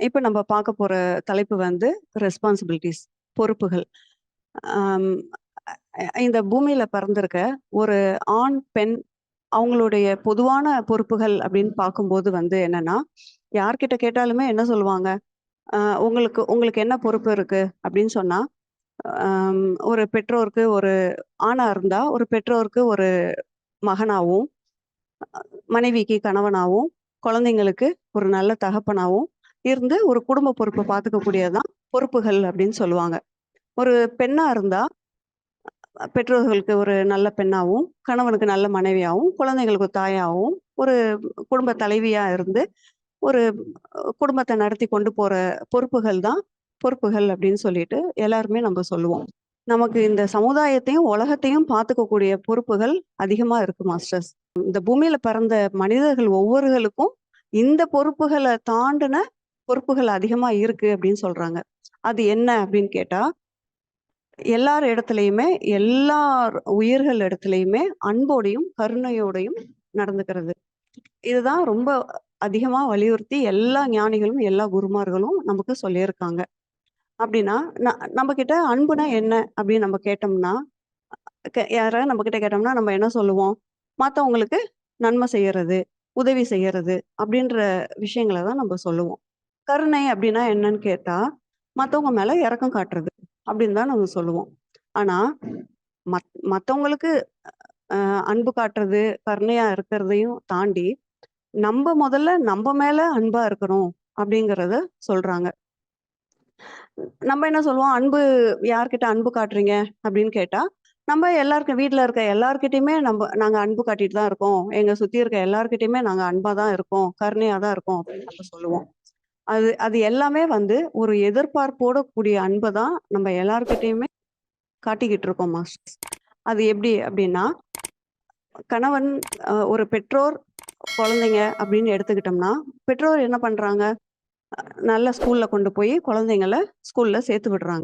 இப்ப நம்ம பார்க்க போற தலைப்பு வந்து ரெஸ்பான்சிபிலிட்டிஸ் பொறுப்புகள். இந்த பூமியில பிறந்திருக்க ஒரு ஆண் பெண் அவங்களுடைய பொதுவான பொறுப்புகள் அப்படின்னு பார்க்கும்போது வந்து என்னன்னா யார்கிட்ட கேட்டாலுமே என்ன சொல்லுவாங்க? உங்களுக்கு உங்களுக்கு என்ன பொறுப்பு இருக்கு? அப்படின்னு சொன்னா ஒரு பெற்றோருக்கு ஒரு ஆணா இருந்தா ஒரு பெற்றோருக்கு ஒரு மகனாவும் மனைவிக்கு கணவனாகவும் குழந்தைங்களுக்கு ஒரு நல்ல தகப்பனாகவும் இருந்து ஒரு குடும்ப பொறுப்பை பார்த்துக்கக்கூடியதுதான் பொறுப்புகள் அப்படின்னு சொல்லுவாங்க. ஒரு பெண்ணா இருந்தா பெற்றோர்களுக்கு ஒரு நல்ல பெண்ணாகவும் கணவனுக்கு நல்ல மனைவியாகவும் குழந்தைங்களுக்கு தாயாகவும் ஒரு குடும்ப தலைவியா இருந்து ஒரு குடும்பத்தை நடத்தி கொண்டு போற பொறுப்புகள் தான் பொறுப்புகள் அப்படின்னு சொல்லிட்டு எல்லாருமே நம்ம சொல்லுவோம். நமக்கு இந்த சமுதாயத்தையும் உலகத்தையும் பார்த்துக்கக்கூடிய பொறுப்புகள் அதிகமா இருக்கு மாஸ்டர்ஸ். இந்த பூமியில பிறந்த மனிதர்கள் ஒவ்வொருகளுக்கும் இந்த பொறுப்புகளை தாண்டின பொறுப்புகள் அதிகமா இருக்கு அப்படின்னு சொல்றாங்க. அது என்ன அப்படின்னு கேட்டா எல்லார் இடத்துலயுமே எல்லா உயிர்கள் இடத்துலையுமே அன்போடையும் கருணையோடையும் நடந்துக்கிறது. இதுதான் ரொம்ப அதிகமா வலியுறுத்தி எல்லா ஞானிகளும் எல்லா குருமார்களும் நமக்கு சொல்லியிருக்காங்க. அப்படின்னா நம்ம கிட்ட அன்புனா என்ன அப்படின்னு நம்ம கேட்டோம்னா யாராவது நம்ம கிட்ட கேட்டோம்னா நம்ம என்ன சொல்லுவோம்? மற்றவங்களுக்கு நன்மை செய்யறது உதவி செய்யறது அப்படின்ற விஷயங்களை தான் நம்ம சொல்லுவோம். கருணை அப்படின்னா என்னன்னு கேட்டா மற்றவங்க மேல இறக்கம் காட்டுறது அப்படின்னு தான் நம்ம சொல்லுவோம். ஆனா மத் மற்றவங்களுக்கு அன்பு காட்டுறது கருணையா இருக்கிறதையும் தாண்டி நம்ம முதல்ல நம்ம மேல அன்பா இருக்கணும் அப்படிங்கறத சொல்றாங்க. நம்ம என்ன சொல்லுவோம்? அன்பு யார்கிட்ட அன்பு காட்டுறீங்க? அப்படின்னு கேட்டா நம்ம எல்லாருக்கும் வீட்டுல இருக்க எல்லார்கிட்டயுமே நம்ம நாங்க அன்பு காட்டிட்டு தான் இருக்கோம். எங்க சுத்தி இருக்க எல்லாருக்கிட்டையுமே நாங்க அன்பா தான் இருக்கோம். கருணையா தான் இருக்கோம் அப்படின்னு நம்ம சொல்லுவோம். அது அது எல்லாமே வந்து ஒரு எதிர்பார்ப்போட கூடிய அன்பை தான் நம்ம எல்லாருக்கிட்டையுமே காட்டிக்கிட்டு இருக்கோம் மாஸ்டர்ஸ். அது எப்படி அப்படின்னா கணவன் ஒரு பெற்றோர் குழந்தைங்க அப்படின்னு எடுத்துக்கிட்டோம்னா பெற்றோர் என்ன பண்றாங்க? நல்ல ஸ்கூல்ல கொண்டு போய் குழந்தைங்கள ஸ்கூல்ல சேர்த்து விடுறாங்க.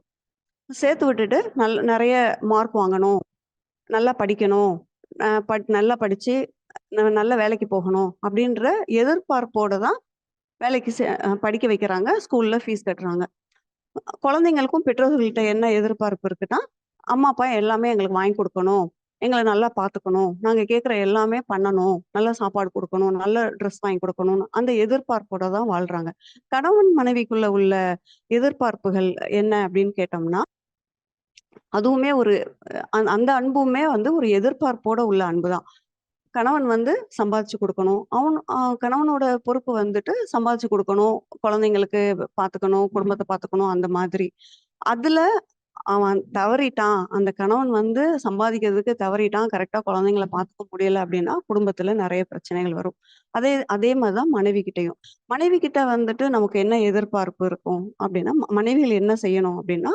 சேர்த்து விட்டுட்டு நல் நிறைய மார்க் வாங்கணும். நல்லா படிக்கணும். பட் நல்லா படிச்சு நல்ல வேலைக்கு போகணும் அப்படின்ற எதிர்பார்ப்போடு தான் வேலைக்கு சே- படிக்க வைக்கிறாங்க. ஸ்கூல்ல ஃபீஸ் கட்டுறாங்க. குழந்தைங்களுக்கும் பெற்றோர்கள்ட்ட என்ன எதிர்பார்ப்பு இருக்குன்னா அம்மா அப்பா எல்லாமே எங்களுக்கு வாங்கி கொடுக்கணும். எங்களை நல்லா பார்த்துக்கணும் நாங்க கேட்குற எல்லாமே பண்ணணும். நல்ல சாப்பாடு கொடுக்கணும். நல்ல ட்ரெஸ் வாங்கி கொடுக்கணும் அந்த எதிர்பார்ப்போட தான் வாழ்றாங்க. கணவன் மனைவிக்குள்ள உள்ள எதிர்பார்ப்புகள் என்ன அப்படின்னு கேட்டோம்னா அதுவுமே ஒரு அஹ் அந்த- அந்த அன்புமே வந்து ஒரு எதிர்பார்ப்போட உள்ள அன்பு தான். கணவன் வந்து சம்பாதிச்சு கொடுக்கணும். அவன் கணவனோட பொறுப்பு வந்துட்டு சம்பாதிச்சு கொடுக்கணும். குழந்தைங்களுக்கு பார்த்துக்கணும் குடும்பத்தை பார்த்துக்கணும் அந்த மாதிரி. அதுல அவன் தவறிட்டான். அந்த கணவன் வந்து சம்பாதிக்கிறதுக்கு தவறிட்டான். கரெக்டா குழந்தைங்களை பார்த்துக்க முடியல அப்படின்னா குடும்பத்துல நிறைய பிரச்சனைகள் வரும். அதே அதே மாதிரிதான் மனைவி கிட்டயும் மனைவி கிட்ட வந்துட்டு நமக்கு என்ன எதிர்பார்ப்பு இருக்கும் அப்படின்னா மனைவிகள் என்ன செய்யணும் அப்படின்னா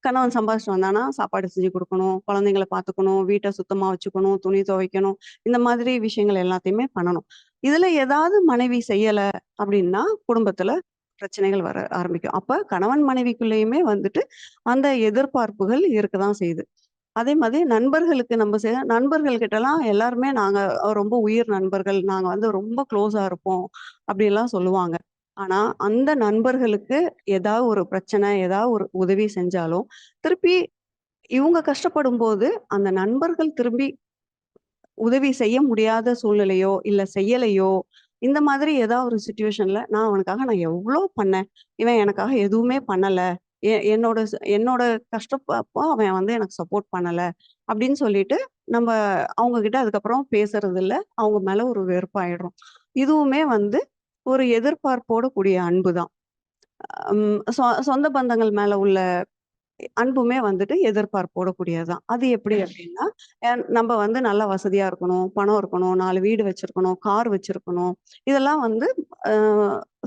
கணவன் சம்பாதிச்சு வந்தானா சாப்பாடு செஞ்சு கொடுக்கணும் குழந்தைங்களை பார்த்துக்கணும் வீட்டை சுத்தமா வச்சுக்கணும் துணி துவைக்கணும் இந்த மாதிரி விஷயங்கள் எல்லாத்தையுமே பண்ணணும். இதுல ஏதாவது மனைவி செய்யல அப்படின்னா குடும்பத்துல பிரச்சனைகள் வர ஆரம்பிக்கும். அப்ப கணவன் மனைவிக்குள்ளேயுமே வந்துட்டு அந்த எதிர்பார்ப்புகள் இருக்கதான் செய்யுது. அதே மாதிரி நண்பர்களுக்கு நம்ம செய்ய நண்பர்கள் கிட்டலாம் எல்லாருமே நாங்க ரொம்ப உயிர் நண்பர்கள் நாங்க வந்து ரொம்ப க்ளோஸா இருப்போம் அப்படிலாம் சொல்லுவாங்க. ஆனா அந்த நண்பர்களுக்கு ஏதாவது ஒரு பிரச்சனை ஏதாவது ஒரு உதவி செஞ்சாலும் திருப்பி இவங்க கஷ்டப்படும் போது அந்த நண்பர்கள் திரும்பி உதவி செய்ய முடியாத சூழ்நிலையோ இல்ல செய்யலையோ இந்த மாதிரி ஏதாவது ஒரு சுச்சுவேஷன்ல நான் அவனுக்காக நான் எவ்வளோ பண்ணேன்? இவன் எனக்காக எதுவுமே பண்ணல. என்னோட என்னோட கஷ்டப்போ அவன் வந்து எனக்கு சப்போர்ட் பண்ணல அப்படின்னு சொல்லிட்டு நம்ம அவங்க கிட்ட அதுக்கப்புறம் பேசுறது இல்ல அவங்க மேல ஒரு வெறுப்பாயிடுறோம். இதுவுமே வந்து ஒரு எதிர்பார்ப்போட கூடிய அன்பு தான் சொந்த பந்தங்கள் மேல உள்ள அன்புமே வந்துட்டு எதிர்பார்ப்போட கூடியதுதான் அது எப்படி அப்படின்னா நம்ம வந்து நல்லா வசதியா இருக்கணும் பணம் இருக்கணும் நாலு வீடு வச்சிருக்கணும் கார் வச்சிருக்கணும். இதெல்லாம் வந்து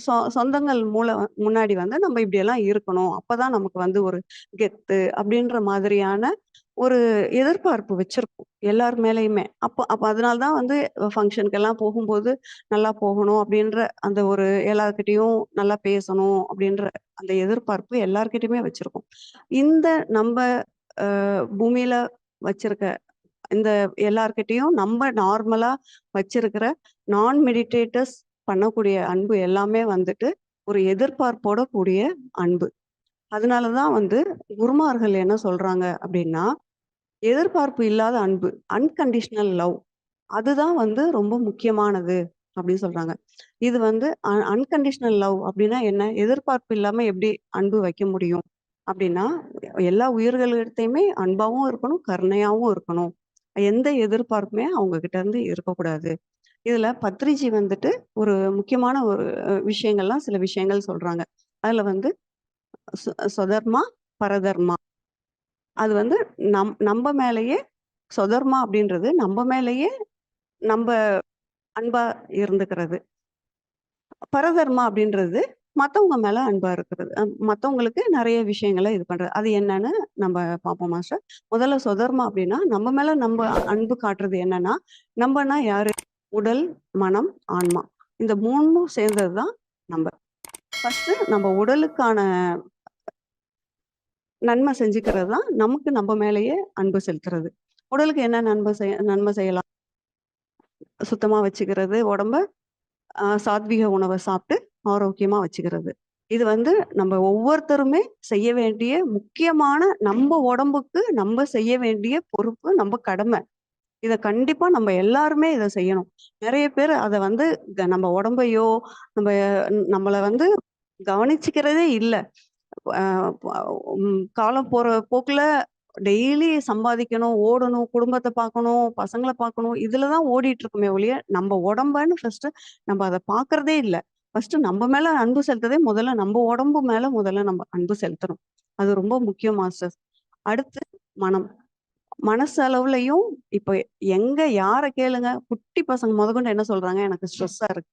சொ- சொந்தங்கள் மூல முன்னாடி வந்து நம்ம இப்படி எல்லாம் இருக்கணும். அப்பதான் நமக்கு வந்து ஒரு கெத்து அப்படின்ற மாதிரியான ஒரு எதிர்பார்ப்பு வச்சிருக்கோம் எல்லார் மேலயுமே. அப்போ அப்ப அதனாலதான் வந்து ஃபங்க்ஷனுக்கு எல்லாம் போகும்போது நல்லா போகணும் அப்படின்ற அந்த ஒரு எல்லார்கிட்டயும் நல்லா பேசணும் அப்படின்ற அந்த எதிர்பார்ப்பு எல்லார்கிட்டயுமே வச்சிருக்கோம். இந்த நம்ம அஹ், பூமியில வச்சிருக்க இந்த எல்லார்கிட்டையும் நம்ம நார்மலா வச்சிருக்கிற நான் மெடிடேட்டர்ஸ் பண்ணக்கூடிய அன்பு எல்லாமே வந்துட்டு ஒரு எதிர்பார்ப்போட கூடிய அன்பு. அதனாலதான் வந்து குருமார்கள் என்ன சொல்றாங்க அப்படின்னா எதிர்பார்ப்பு இல்லாத அன்பு அன்கண்டிஷனல் லவ் அதுதான் வந்து ரொம்ப முக்கியமானது. அப்படின்னு சொல்றாங்க. இது வந்து அன்கண்டிஷனல் லவ் அப்படின்னா என்ன? எதிர்பார்ப்பு இல்லாம எப்படி அன்பு வைக்க முடியும்? அப்படின்னா எல்லா உயிர்களிடத்தையுமே அன்பாவும் இருக்கணும் கருணையாவும் இருக்கணும். எந்த எதிர்பார்ப்புமே அவங்க கிட்ட இருந்து இருக்கக்கூடாது. இதுல பத்ரிஜி வந்துட்டு ஒரு முக்கியமான ஒரு விஷயங்கள்லாம் சில விஷயங்கள் சொல்றாங்க. அதுல வந்து சொதர்மா பரதர்மா. அது வந்து நம் நம்ம மேலேயே சொதர்மா அப்படின்றது நம்ம மேலேயே நம்ம அன்பா இருந்துக்கிறது. பரதர்மா அப்படின்றது மத்தவங்க மேல அன்பா இருக்கிறது. மற்றவங்களுக்கு மத்தவங்களுக்கு நிறைய விஷயங்களை இது பண்றது அது என்னன்னு நம்ம பார்ப்போம் மாஸ்டர். முதல்ல சொதர்மா அப்படின்னா நம்ம மேல நம்ம அன்பு காட்டுறது என்னன்னா நம்மனா யாரு? உடல் மனம் ஆன்மா. இந்த மூணும் சேர்ந்ததுதான் நம்ம. ஃபர்ஸ்ட் நம்ம உடலுக்கான நன்மை செஞ்சுக்கிறது தான் நமக்கு நம்ம மேலேயே அன்பு செலுத்துறது. உடலுக்கு என்ன நன்மை செய்ய நன்மை செய்யலாம்? சுத்தமாக வச்சுக்கிறது உடம்ப சாத்வீக சாத்விக உணவை சாப்பிட்டு ஆரோக்கியமாக வச்சுக்கிறது. இது வந்து நம்ம ஒவ்வொருத்தருமே செய்ய வேண்டிய முக்கியமான நம்ம உடம்புக்கு நம்ம செய்ய வேண்டிய பொறுப்பு நம்ம கடமை. இதை கண்டிப்பா நம்ம எல்லாருமே இதை செய்யணும். நிறைய பேர் அதை வந்து நம்ம உடம்பையோ நம்ம நம்மளை வந்து கவனிச்சுக்கிறதே இல்லை. காலம் போற போக்குல டெய்லி சம்பாதிக்கணும் ஓடணும் குடும்பத்தை பார்க்கணும் பசங்களை பார்க்கணும் இதுலதான் ஓடிட்டு இருக்குமே ஒழிய நம்ம உடம்பன்னு ஃபர்ஸ்ட் நம்ம அதை பாக்குறதே இல்லை. ஃபர்ஸ்ட் நம்ம மேல அன்பு செலுத்ததே முதல்ல நம்ம உடம்பு மேல முதல்ல நம்ம அன்பு செலுத்தணும். அது ரொம்ப முக்கியம் மாஸ்டர்ஸ் அடுத்து மனம். மனசு அளவுலயும் இப்ப எங்க யார கேளுங்க? குட்டி பசங்க முதற்கொண்டு என்ன சொல்றாங்க? எனக்கு ஸ்ட்ரெஸ்ஸா இருக்கு.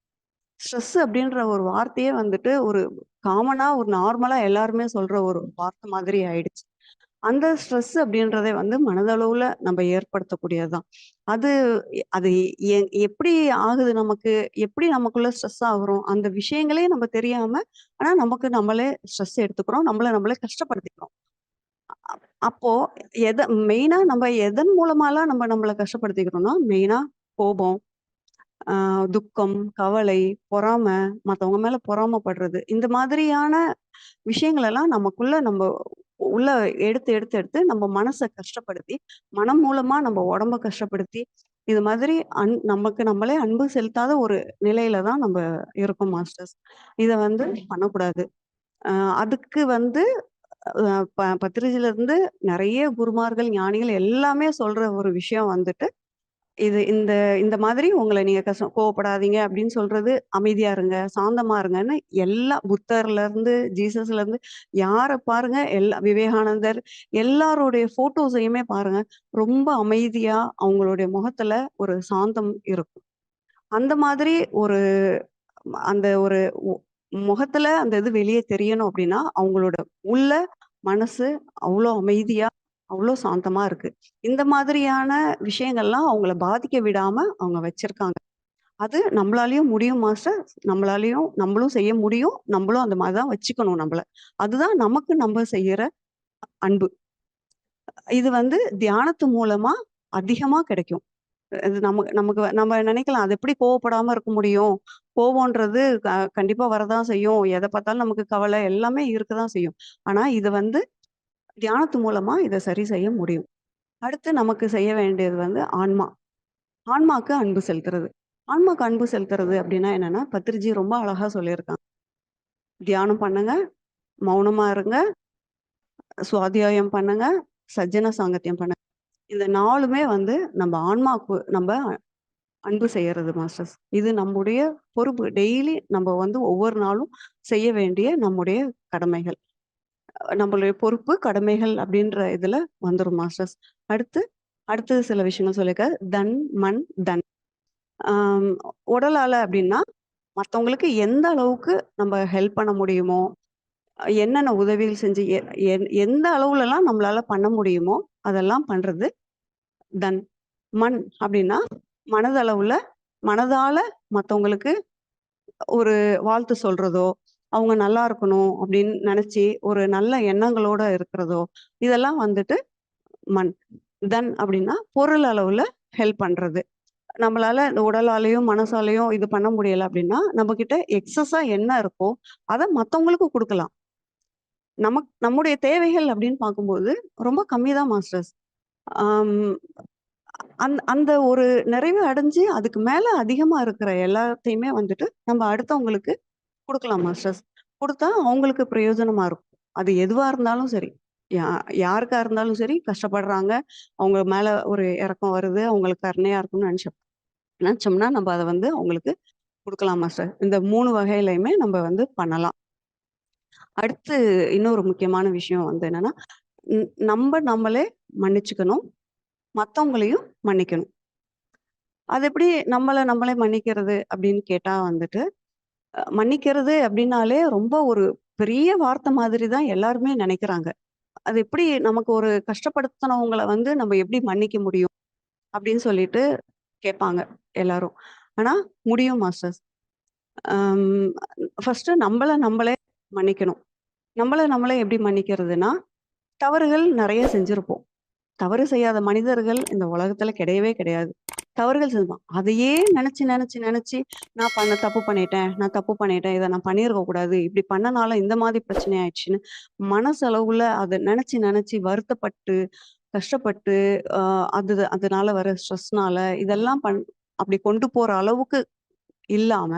ஸ்ட்ரெஸ் அப்படின்ற ஒரு வார்த்தையே வந்துட்டு ஒரு காமனா ஒரு நார்மலா எல்லாருமே சொல்ற ஒரு வார்த்தை மாதிரி ஆயிடுச்சு. அந்த ஸ்ட்ரெஸ் அப்படின்றதே வந்து மனதளவுல நம்ம ஏற்படுத்தக்கூடியதுதான். அது அது எ- எப்படி ஆகுது நமக்கு? எப்படி நமக்குள்ள ஸ்ட்ரெஸ் ஆகுறோம்? அந்த விஷயங்களே நம்ம தெரியாம ஆனா நமக்கு நம்மளே ஸ்ட்ரெஸ் எடுத்துக்கிறோம். நம்மள நம்மளே கஷ்டப்படுத்திக்கிறோம். அப்போ எத மெயினா நம்ம எதன் மூலமாலாம் நம்ம நம்மளை கஷ்டப்படுத்திக்கிறோம்னா மெயினா கோபம் ஆஹ் துக்கம் கவலை பொறாமை மத்தவங்க மேல பொறாமைப்படுறது. இந்த மாதிரியான விஷயங்கள் எல்லாம் நமக்குள்ள நம்ம உள்ள எடுத்து எடுத்து எடுத்து நம்ம மனசை கஷ்டப்படுத்தி மனம் மூலமா நம்ம உடம்ப கஷ்டப்படுத்தி இது மாதிரி அன் நமக்கு நம்மளே அன்பு செலுத்தாத ஒரு நிலையில தான் நம்ம இருக்கோம் மாஸ்டர்ஸ். இதை வந்து பண்ணக்கூடாது. அதுக்கு வந்து பத்திரிகையில இருந்து நிறைய குருமார்கள் ஞானிகள் எல்லாமே சொல்ற ஒரு விஷயம் வந்துட்டு இது இந்த இந்த மாதிரி உங்களை நீங்க கஷ்டம் கோவப்படாதீங்க அப்படின்னு சொல்றது அமைதியா இருங்க சாந்தமா இருங்கன்னு எல்லா புத்தர்ல இருந்து ஜீசஸ்ல இருந்து யாரை பாருங்க எல்லா விவேகானந்தர் எல்லாருடைய போட்டோஸையுமே பாருங்க ரொம்ப அமைதியா அவங்களுடைய முகத்துல ஒரு சாந்தம் இருக்கும். அந்த மாதிரி ஒரு அந்த ஒரு முகத்துல அந்த இது வெளியே தெரியணும் அப்படின்னா அவங்களோட உள்ள மனசு அவ்வளோ அமைதியா அவ்வளோ சாந்தமா இருக்கு. இந்த மாதிரியான விஷயங்கள்லாம் அவங்கள பாதிக்க விடாம அவங்க வச்சிருக்காங்க. அது நம்மளாலையும் முடியும் மாஸ்டர். நம்மளாலையும் நம்மளும் செய்ய முடியும். நம்மளும் அந்த மாதிரி தான் வச்சுக்கணும் நம்மள. அதுதான் நமக்கு நம்ம செய்யற அன்பு. இது வந்து தியானத்து மூலமா அதிகமா கிடைக்கும். இது நமக்கு நமக்கு நம்ம நினைக்கலாம் அது எப்படி கோவப்படாம இருக்க முடியும்? கோவம்ன்றது க- கண்டிப்பா வரதான் செய்யும். எதை பார்த்தாலும் நமக்கு கவலை எல்லாமே இருக்கதான் செய்யும். ஆனா இது வந்து தியானத்து மூலமா இதை சரி செய்ய முடியும். அடுத்து நமக்கு செய்ய வேண்டியது வந்து ஆன்மா. ஆன்மாக்கு அன்பு செலுத்துறது. ஆன்மாக்கு அன்பு செலுத்துறது அப்படின்னா என்னன்னா பத்திரிஜி ரொம்ப அழகா சொல்லியிருக்காங்க. தியானம் பண்ணுங்க மௌனமா இருங்க சுவாத்தியாயம் பண்ணுங்க சஜ்ஜன சாங்கத்தியம் பண்ணுங்க. இந்த நாலுமே வந்து நம்ம ஆன்மாக்கு நம்ம அன்பு செய்யறது மாஸ்டர்ஸ் இது நம்முடைய பொறுப்பு. டெய்லி நம்ம வந்து ஒவ்வொரு நாளும் செய்ய வேண்டிய நம்முடைய கடமைகள். நம்மளுடைய பொறுப்பு கடமைகள் அப்படின்ற இதுல வந்துரும் மாஸ்டர்ஸ். அடுத்து அடுத்தது சில விஷயங்கள் சொல்லியிருக்க தன் மண் தன். உடலால அப்படின்னா மற்றவங்களுக்கு எந்த அளவுக்கு நம்ம ஹெல்ப் பண்ண முடியுமோ என்னென்ன உதவிகள் செஞ்சு எ- எ- எந்த அளவுலலாம் நம்மளால பண்ண முடியுமோ அதெல்லாம் பண்றது தன் மண் அப்படின்னா மனதளவுல மனதால மற்றவங்களுக்கு ஒரு வாழ்த்து சொல்றதோ அவங்க நல்லா இருக்கணும் அப்படின்னு நினைச்சு ஒரு நல்ல எண்ணங்களோட இருக்கிறதோ இதெல்லாம் வந்துட்டு மண். தென் அப்படின்னா பொருள் அளவுல ஹெல்ப் பண்றது. நம்மளால இந்த உடலாலையும் மனசாலையும் இது பண்ண முடியல அப்படின்னா நம்ம கிட்ட எக்ஸஸா என்ன இருக்கோ அதை மத்தவங்களுக்கு கொடுக்கலாம். நமக்கு நம்முடைய தேவைகள் அப்படின்னு பார்க்கும்போது ரொம்ப கம்மி தான் மாஸ்டர்ஸ் அந்த அந்த ஒரு நிறைவு அடைஞ்சு அதுக்கு மேல அதிகமா இருக்கிற எல்லாத்தையுமே வந்துட்டு நம்ம அடுத்தவங்களுக்கு கொடுக்கலாம் மாஸ்டர்ஸ் கொடுத்தா அவங்களுக்கு பிரயோஜனமா இருக்கும். அது எதுவா இருந்தாலும் சரி. யா யாருக்கா இருந்தாலும் சரி கஷ்டப்படுறாங்க. அவங்க மேல ஒரு இறக்கம் வருது. அவங்களுக்கு கருணையா இருக்கும்னு நினைச்சோம். நினைச்சோம்னா நம்ம அதை வந்து அவங்களுக்கு கொடுக்கலாம் மாஸ்டர் இந்த மூணு வகையிலையுமே நம்ம வந்து பண்ணலாம். அடுத்து இன்னொரு முக்கியமான விஷயம் வந்து என்னன்னா நம்ம நம்மளே மன்னிச்சுக்கணும். மத்தவங்களையும் மன்னிக்கணும். அது எப்படி நம்மளை நம்மளே மன்னிக்கிறது அப்படின்னு கேட்டா வந்துட்டு மன்னிக்கிறது அப்படின்னாலே ரொம்ப ஒரு பெரிய வார்த்தை மாதிரி தான் எல்லாருமே நினைக்கிறாங்க. அது எப்படி நமக்கு ஒரு கஷ்டப்படுத்தினவங்களை வந்து நம்ம எப்படி மன்னிக்க முடியும் அப்படின்னு சொல்லிட்டு கேட்பாங்க எல்லாரும். ஆனா முடியும் மாஸ்டர்ஸ். ஃபர்ஸ்ட் நம்மள நம்மளே மன்னிக்கணும். நம்மள நம்மளே எப்படி மன்னிக்கிறதுனா தவறுகள் நிறைய செஞ்சிருப்போம். தவறு செய்யாத மனிதர்கள் இந்த உலகத்துல கிடையவே கிடையாது. தவறுகள் செஞ்சுப்பான் அதையே நினைச்சு நினைச்சு நினைச்சு நான் பண்ண தப்பு பண்ணிட்டேன். நான் தப்பு பண்ணிட்டேன். இதை நான் பண்ணியிருக்க கூடாது. இப்படி பண்ணனால இந்த மாதிரி பிரச்சனை ஆயிடுச்சுன்னு மனசளவுல அதை நினைச்சு நினைச்சு வருத்தப்பட்டு கஷ்டப்பட்டு ஆஹ் அது அதனால வர ஸ்ட்ரெஸ்னால இதெல்லாம் பண் அப்படி கொண்டு போற அளவுக்கு இல்லாம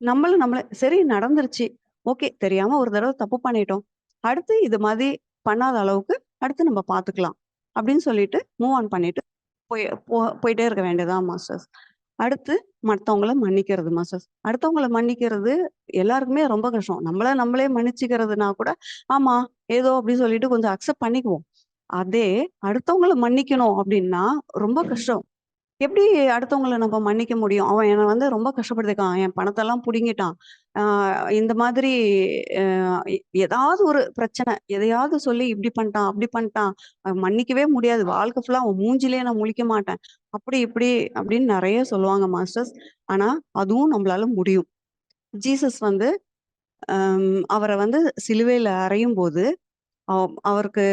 நம்மள நம்மள சரி நடந்துருச்சு. ஓகே தெரியாம ஒரு தடவை தப்பு பண்ணிட்டோம். அடுத்து இது மாதிரி பண்ணாத அளவுக்கு அடுத்து நம்ம பாத்துக்கலாம். அப்படின்னு சொல்லிட்டு மூவ் ஆன் பண்ணிட்டு போய் போ- போயிட்டே இருக்க வேண்டியதான் மாஸ்டர்ஸ் அடுத்து மற்றவங்கள மன்னிக்கிறது மாஸ்டர்ஸ் அடுத்தவங்கள மன்னிக்கிறது எல்லாருக்குமே ரொம்ப கஷ்டம். நம்மள நம்மளே மன்னிச்சுக்கிறதுனா கூட ஆமா ஏதோ அப்படின்னு சொல்லிட்டு கொஞ்சம் அக்செப்ட் பண்ணிக்குவோம். அதே அடுத்தவங்கள மன்னிக்கணும் அப்படின்னா ரொம்ப கஷ்டம். எப்படி அடுத்தவங்கள நம்ம மன்னிக்க முடியும்? அவன் என்னை வந்து ரொம்ப கஷ்டப்படுத்திருக்கான். என் பணத்தெல்லாம் பிடுங்கிட்டான். இந்த மாதிரி ஏதாவது ஒரு பிரச்சனை எதையாவது சொல்லி இப்படி பண்ணிட்டான் அப்படி பண்ணிட்டான். மன்னிக்கவே முடியாது. வாழ்க்கை ஃபுல்லாக அவன் மூஞ்சிலே நான் முழிக்க மாட்டேன். அப்படி இப்படி அப்படின்னு நிறைய சொல்லுவாங்க மாஸ்டர்ஸ் ஆனால் அதுவும் நம்மளால முடியும். ஜீசஸ் வந்து அவரை வந்து சிலுவையில் அறையும் போது அவருக்கு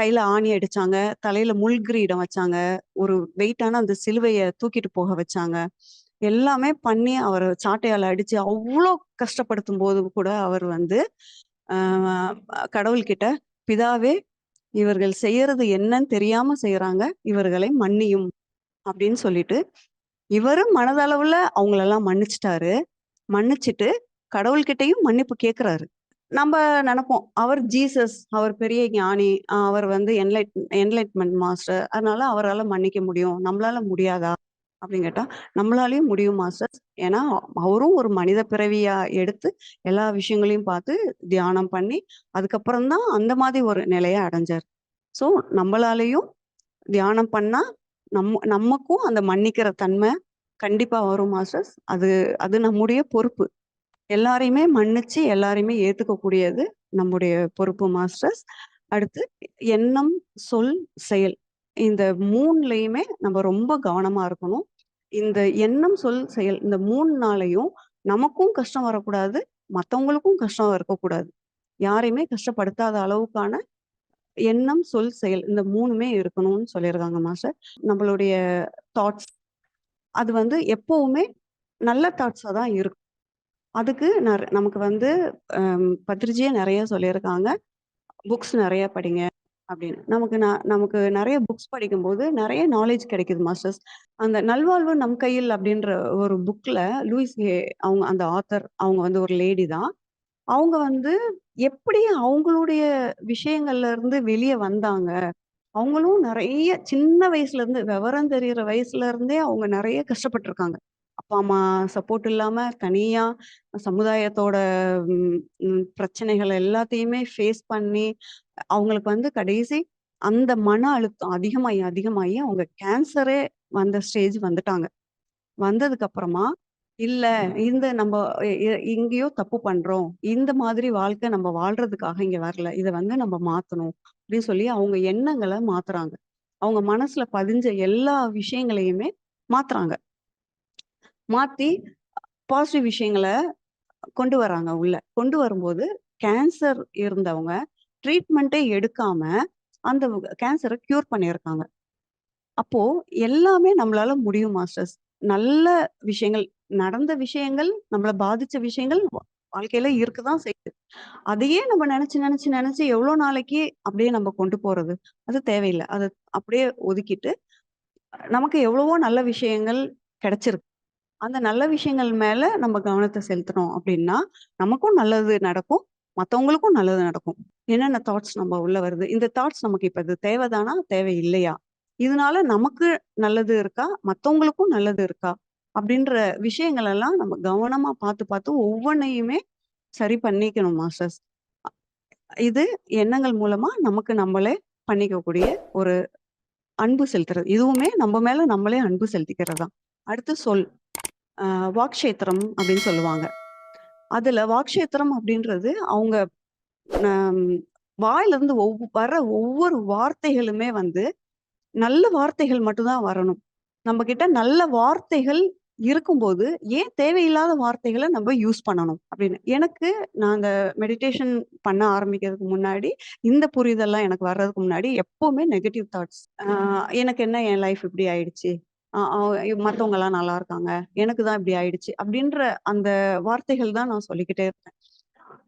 கையில ஆணி அடிச்சாங்க. தலையில முள்கிரீடம் வச்சாங்க. ஒரு வெயிட்டான அந்த சிலுவைய தூக்கிட்டு போக வச்சாங்க. எல்லாமே பண்ணி அவர் சாட்டையால அடிச்சு அவ்வளோ கஷ்டப்படுத்தும் போது கூட அவர் வந்து கடவுள்கிட்ட பிதாவே இவர்கள் செய்யறது என்னன்னு தெரியாம செய்யறாங்க இவர்களை மன்னியும். அப்படின்னு சொல்லிட்டு இவரும் மனதளவுல அவங்களெல்லாம் மன்னிச்சிட்டாரு. மன்னிச்சிட்டு கடவுள்கிட்டையும் மன்னிப்பு கேட்கிறாரு நம்ம நினைப்போம் அவர் ஜீசஸ் அவர் பெரிய ஞானி அவர் வந்து என்லைட் என்லைட்மெண்ட் மாஸ்டர். அதனால அவரால் மன்னிக்க முடியும். நம்மளால முடியாதா? அப்படின்னு கேட்டா நம்மளாலையும் முடியும் மாஸ்டர். ஏன்னா அவரும் ஒரு மனித பிறவியா எடுத்து எல்லா விஷயங்களையும் பார்த்து தியானம் பண்ணி அதுக்கப்புறம் தான் அந்த மாதிரி ஒரு நிலையை அடைஞ்சார். ஸோ நம்மளாலையும் தியானம் பண்ணா நம்ம நமக்கும் அந்த மன்னிக்கிற தன்மை கண்டிப்பா வரும் மாஸ்டர்ஸ் அது அது நம்முடைய பொறுப்பு. எல்லாரையுமே மன்னிச்சு எல்லாரையுமே ஏத்துக்க கூடியது நம்முடைய பொறுப்பு மாஸ்டர்ஸ். அடுத்து எண்ணம் சொல் செயல். இந்த மூணுலையுமே நம்ம ரொம்ப கவனமா இருக்கணும். இந்த எண்ணம் சொல் செயல் இந்த மூணு நாளையும் நமக்கும் கஷ்டம் வரக்கூடாது மற்றவங்களுக்கும் கஷ்டம் இருக்கக்கூடாது. யாரையுமே கஷ்டப்படுத்தாத அளவுக்கான எண்ணம் சொல் செயல் இந்த மூணுமே இருக்கணும்னு சொல்லியிருக்காங்க மாஸ்டர். நம்மளுடைய தாட்ஸ் அது வந்து எப்பவுமே நல்ல தாட்ஸா தான் இருக்கும். அதுக்கு நமக்கு வந்து ஹம், நிறைய சொல்லியிருக்காங்க. புக்ஸ் நிறைய படிங்க அப்படின்னு. நமக்கு நான் நமக்கு நிறைய புக்ஸ் படிக்கும்போது நிறைய நாலேஜ் கிடைக்குது மாஸ்டர்ஸ் அந்த நல்வாழ்வு நம் கையில் அப்படின்ற ஒரு புக்கில் லூயிஸ் ஹே அவங்க அந்த ஆத்தர் அவங்க வந்து ஒரு லேடி தான். அவங்க வந்து எப்படி அவங்களுடைய விஷயங்கள்ல இருந்து வெளியே வந்தாங்க? அவங்களும் நிறைய சின்ன வயசுல இருந்து விவரம் தெரிகிற வயசுல இருந்தே அவங்க நிறைய கஷ்டப்பட்டிருக்காங்க. அப்பா அம்மா சப்போர்ட் இல்லாம தனியா சமுதாயத்தோட பிரச்சனைகள் எல்லாத்தையுமே ஃபேஸ் பண்ணி அவங்களுக்கு வந்து கடைசி அந்த மன அழுத்தம் அதிகமாகி அதிகமாகி அவங்க கேன்சரே வந்த ஸ்டேஜ் வந்துட்டாங்க. வந்ததுக்கு அப்புறமா இல்ல இந்த நம்ம எங்கேயோ தப்பு பண்றோம். இந்த மாதிரி வாழ்க்கை நம்ம வாழ்றதுக்காக இங்க வரல. இதை வந்து நம்ம மாத்தணும். அப்படின்னு சொல்லி அவங்க எண்ணங்களை மாத்துறாங்க. அவங்க மனசுல பதிஞ்ச எல்லா விஷயங்களையுமே மாத்துறாங்க. மாத்தி பாசிட்டிவ் விஷயங்களை கொண்டு வராங்க உள்ள கொண்டு வரும்போது கேன்சர் இருந்தவங்க ட்ரீட்மெண்ட்டே எடுக்காம அந்த கேன்சரை க்யூர் பண்ணியிருக்காங்க அப்போ எல்லாமே நம்மளால முடியும் மாஸ்டர்ஸ். நல்ல விஷயங்கள் நடந்த விஷயங்கள், நம்மளை பாதிச்ச விஷயங்கள் வாழ்க்கையில இருக்க தான் செய்யுது. அதையே நம்ம நினைச்சு நினைச்சு நினைச்சு எவ்வளோ நாளைக்கு அப்படியே நம்ம கொண்டு போறது? அது தேவையில்லை அதை அப்படியே ஒதுக்கிட்டு, நமக்கு எவ்வளவோ நல்ல விஷயங்கள் கிடைச்சிருக்கு. அந்த நல்ல விஷயங்கள் மேல நம்ம கவனத்தை செலுத்துறோம் அப்படின்னா, நமக்கும் நல்லது நடக்கும். மற்றவங்களுக்கும் நல்லது நடக்கும். என்னென்ன தாட்ஸ் நம்ம உள்ள வருது? இந்த தாட்ஸ் நமக்கு இப்ப இது தேவைதானா? தேவை இல்லையா? இதனால நமக்கு நல்லது இருக்கா? மற்றவங்களுக்கும் நல்லது இருக்கா? அப்படின்ற விஷயங்கள் எல்லாம் நம்ம கவனமா பார்த்து, பார்த்து ஒவ்வொன்னையுமே சரி பண்ணிக்கணும் மாஸ்டர்ஸ். இது எண்ணங்கள் மூலமா நமக்கு நம்மளே பண்ணிக்கக்கூடிய ஒரு அன்பு செலுத்துறது. இதுவுமே நம்ம மேல நம்மளே அன்பு செலுத்திக்கிறது தான். அடுத்து சொல். வாக்ஷேத்திரம் அப்படின்னு சொல்லுவாங்க. அதுல வாக்ஷேத்திரம் அப்படின்றது அவங்க வாயிலிருந்து ஒவ் வர ஒவ்வொரு வார்த்தைகளுமே வந்து, நல்ல வார்த்தைகள் மட்டும் தான் வரணும். நம்ம கிட்ட நல்ல வார்த்தைகள் இருக்கும்போது, ஏன் தேவையில்லாத வார்த்தைகளை நம்ம யூஸ் பண்ணணும்? அப்படின்னு. எனக்கு நான் அந்த மெடிடேஷன் பண்ண ஆரம்பிக்கிறதுக்கு முன்னாடி, இந்த புரிதல்லாம் எனக்கு வர்றதுக்கு முன்னாடி எப்பவுமே நெகட்டிவ் தாட்ஸ். எனக்கு என்ன என் லைஃப் இப்படி ஆயிடுச்சு? அ எல்லாம் நல்லா இருக்காங்க. எனக்கு தான் இப்படி ஆயிடுச்சு. அப்படின்ற அந்த வார்த்தைகள் தான் நான் சொல்லிக்கிட்டே இருப்பேன்.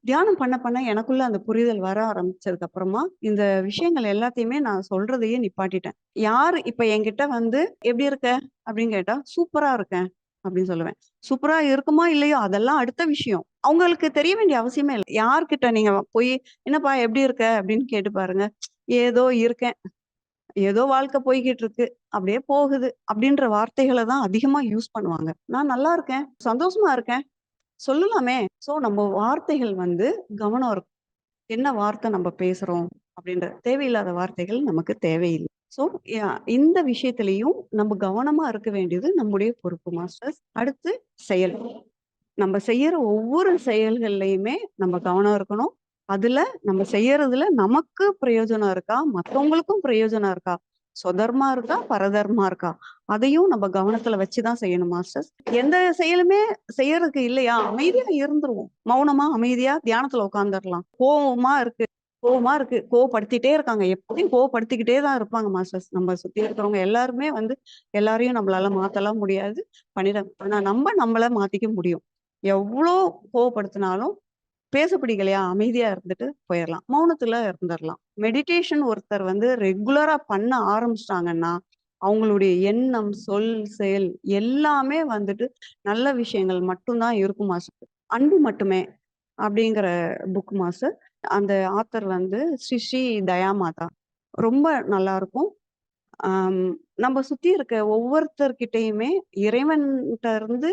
தியானம் பண்ண, பண்ண எனக்குள்ள அந்த புரிதல் வர ஆரம்பிச்சதுக்கு அப்புறமா, இந்த விஷயங்கள் எல்லாத்தையுமே நான் சொல்றதையே நிப்பாட்டிட்டேன். யாரு இப்ப என்கிட்ட வந்து "எப்படி இருக்க?" அப்படின்னு கேட்டா, "சூப்பரா இருக்கேன்." அப்படின்னு சொல்லுவேன். சூப்பரா இருக்குமா, இல்லையோ அதெல்லாம் அடுத்த விஷயம். அவங்களுக்கு தெரிய வேண்டிய அவசியமே இல்ல. யார்கிட்ட நீங்க போய், "என்னப்பா எப்படி இருக்க?" அப்படின்னு கேட்டு பாருங்க. "ஏதோ இருக்கேன். ஏதோ வாழ்க்கை போய்கிட்டு இருக்கு. அப்படியே போகுது." அப்படின்ற வார்த்தைகளை தான் அதிகமா யூஸ் பண்ணுவாங்க. "நான் நல்லா இருக்கேன். சந்தோஷமா இருக்கேன்." சொல்லலாமே! சோ நம்ம வார்த்தைகள் வந்து கவனம் இருக்கும். என்ன வார்த்தை நம்ம பேசுறோம் அப்படின்ற தேவையில்லாத வார்த்தைகள் நமக்கு தேவையில்லை ஸோ இந்த விஷயத்திலையும் நம்ம கவனமா இருக்க வேண்டியது நம்முடைய பொறுப்பு மாஸ்டர்ஸ். அடுத்து செயல். நம்ம செய்யற ஒவ்வொரு செயல்கள்லயுமே நம்ம கவனம் இருக்கணும். அதுல நம்ம செய்யறதுல நமக்கு பிரயோஜனம் இருக்கா? மத்தவங்களுக்கும் பிரயோஜனம் இருக்கா? சொதர்மா இருக்கா? பரதர்மா இருக்கா? அதையும் நம்ம கவனத்துல வச்சுதான் செய்யணும் மாஸ்டர்ஸ். எந்த செயலுமே செய்யறதுக்கு இல்லையா? அமைதியா இருந்துருவோம். மௌனமா, அமைதியா தியானத்துல உட்காந்துடலாம் கோவமா இருக்கு கோவமா இருக்கு. கோவப்படுத்திட்டே இருக்காங்க. எப்பயும் கோவப்படுத்திக்கிட்டே தான் இருப்பாங்க மாஸ்டர்ஸ். நம்ம சுத்தி இருக்கிறவங்க எல்லாருமே வந்து எல்லாரையும் நம்மளால மாத்தலாம் முடியாது. பண்ணிட ஆனா நம்ம நம்மள மாத்திக்க முடியும். எவ்வளோ கோவப்படுத்தினாலும் பேச பிடிக்கலையா? அமைதியா இருந்துட்டு போயிடலாம் மௌனத்துல இருந்துடலாம் மெடிடேஷன் ஒருத்தர் வந்து ரெகுலரா பண்ண ஆரம்பிச்சிட்டாங்கன்னா அவங்களுடைய எண்ணம், சொல், செயல் எல்லாமே வந்துட்டு நல்ல விஷயங்கள் மட்டும்தான் இருக்கும் மாஸ்டர். "அன்பு மட்டுமே" அப்படிங்கிற புக் மாஸ்டர். அந்த ஆத்தர் வந்து ஸ்ரீ ஸ்ரீ தயாமாதா. ரொம்ப நல்லா இருக்கும் நம்ம சுத்தி இருக்க ஒவ்வொருத்தர்கிட்டயுமே இறைவன்கிட்ட இருந்து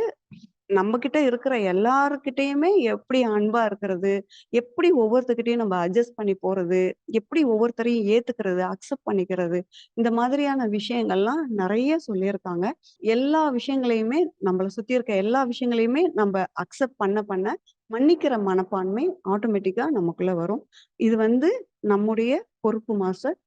நம்ம கிட்ட இருக்கிற எல்லாருக்கிட்டையுமே எப்படி அன்பா இருக்கிறது எப்படி ஒவ்வொருத்தர்கிட்டயும் நம்ம அட்ஜஸ்ட் பண்ணி போறது எப்படி ஒவ்வொருத்தரையும் ஏத்துக்கிறது அக்செப்ட் பண்ணிக்கிறது இந்த மாதிரியான விஷயங்கள்லாம் நிறைய சொல்லியிருக்காங்க. எல்லா விஷயங்களையுமே நம்மளை சுத்தி இருக்க எல்லா விஷயங்களையுமே நம்ம அக்செப்ட் பண்ண பண்ண மன்னிக்கிற மனப்பான்மை ஆட்டோமேட்டிக்கா நமக்குள்ள வரும். இது வந்து நம்முடைய பொறுப்பு மாஸ்டர்.